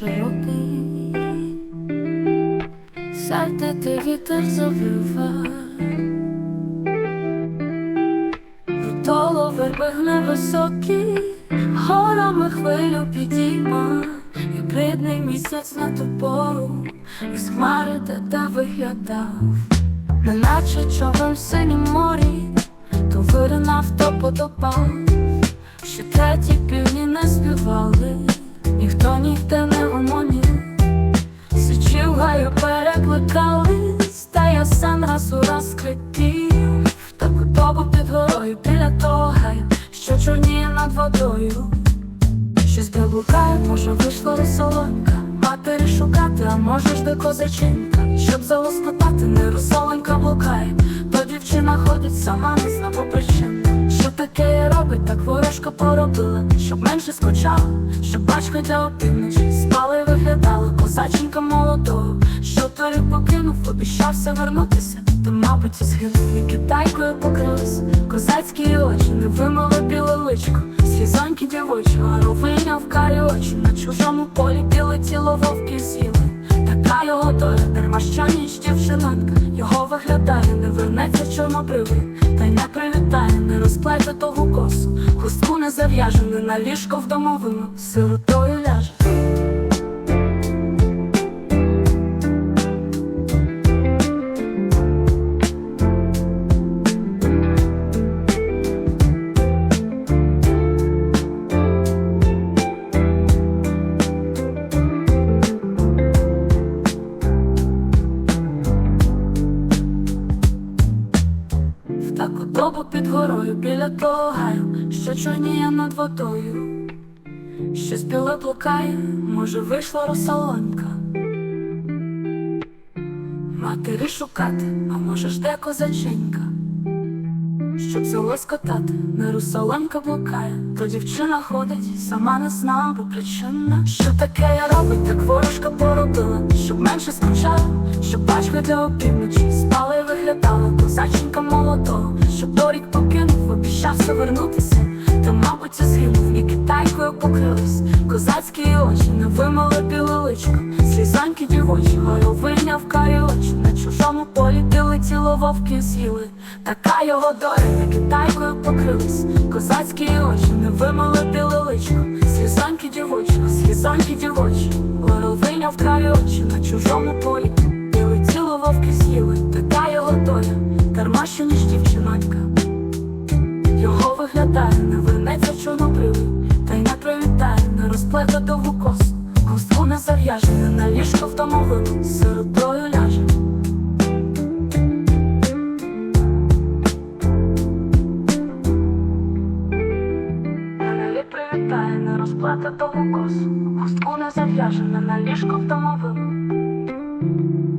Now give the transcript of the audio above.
широкий, серце ти вітер завива, Рутоло вербигне високий, горами хвилю підійма, і бридний місяць на ту пору, із хмари та виглядав, неначе човен в синім морі, то виринав, то потопав. Ще треті півні не співали, ніхто ніде не гомонів, Сичі в гаю перекликались, та я сам раз у раз скрипів Таку добу під горою біля того гаю, що чорніє над водою. Щось блукає, може вийшла русолонька, матері шукати, а може ж де козаченька, щоб залоскотати, не русоленька блукає, то дівчина ходить сама, не зна по причину. Що таке так ворожка поробила, щоб менше скучала, щоб бачка для опівночі спала і виглядала козаченька молодого, що торік покинув, обіщався вернутися, то, мабуть, і згинув і китайкою покрилась, козацькі очі, не вимили біле личко, слізоньки дівочі, а ровиня в карі очі, на чужому полі біле тіло вовки з'їли. Така його доля, дарма що ніч дівчинонька. Його виглядає, не вернеться чорнобривий. Та й не привітає, не розплете того косу Хустку не зав'яже, не на ліжко в домовину Сиротою ляже добу під горою біля того гаю, що чорніє над водою, Щось біле блукає, може вийшла русалонька. Матері шукати, а може жде козаченька, щоб залоскотати, не русалонька блукає, то дівчина ходить, сама не зна, бо причина. Що таке я робить, так ворожка поробила, щоб менше скучала, щоб бачка для опівночі спала і виглядала. Козаченька молодого, щоб дорік покинув, обіщався вернутися, та, мабуть, згинув, і китайкою покрились, козацькі очі, не вимили біле личко, слізаньки дівочі, горовиня в карі очі, на чужому полі біле тіло вовки з'їли, така його доля, китайкою покрились, козацькі очі, не вимили біле личко, слізаньки дівочі, слізаньки дівочі, хустку не на ліжко в домовину, сиротою ляже. Не привітає, не розплата того косу, хустку не зав'яже, не на ліжко в домовину, сиротою ляже.